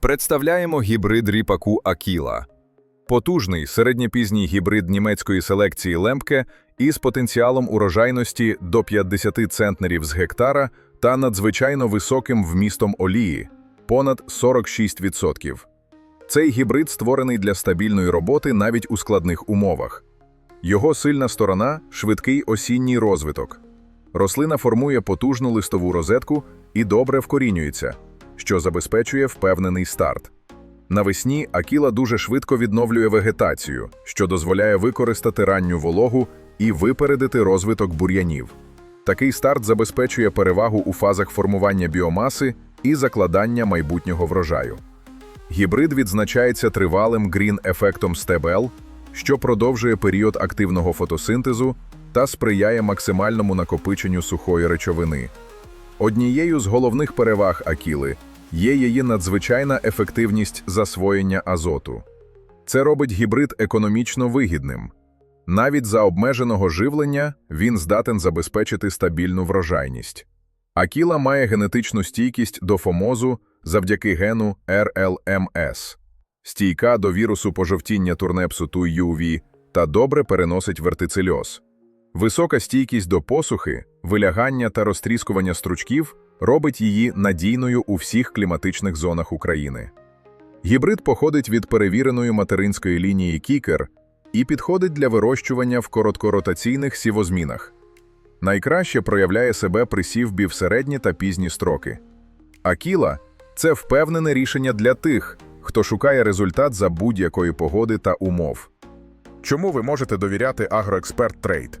Представляємо гібрид ріпаку Акіла. Потужний середньопізній гібрид німецької селекції Лемпке із потенціалом урожайності до 50 центнерів з гектара та надзвичайно високим вмістом олії – понад 46%. Цей гібрид створений для стабільної роботи навіть у складних умовах. Його сильна сторона – швидкий осінній розвиток. Рослина формує потужну листову розетку і добре вкорінюється, що забезпечує впевнений старт. Навесні акіла дуже швидко відновлює вегетацію, що дозволяє використати ранню вологу і випередити розвиток бур'янів. Такий старт забезпечує перевагу у фазах формування біомаси і закладання майбутнього врожаю. Гібрид відзначається тривалим грін-ефектом стебел, що продовжує період активного фотосинтезу та сприяє максимальному накопиченню сухої речовини. Однією з головних переваг акіли є її надзвичайна ефективність засвоєння азоту. Це робить гібрид економічно вигідним. Навіть за обмеженого живлення він здатен забезпечити стабільну врожайність. Акіла має генетичну стійкість до фомозу завдяки гену RLMS, стійка до вірусу пожовтіння турнепсу TUV та добре переносить вертицельоз. Висока стійкість до посухи, вилягання та розтріскування стручків робить її надійною у всіх кліматичних зонах України. Гібрид походить від перевіреної материнської лінії кікер і підходить для вирощування в короткоротаційних сівозмінах. Найкраще проявляє себе при сівбі в середні та пізні строки. Акіла це впевнене рішення для тих, хто шукає результат за будь-якої погоди та умов. Чому ви можете довіряти Агроексперт Трейд?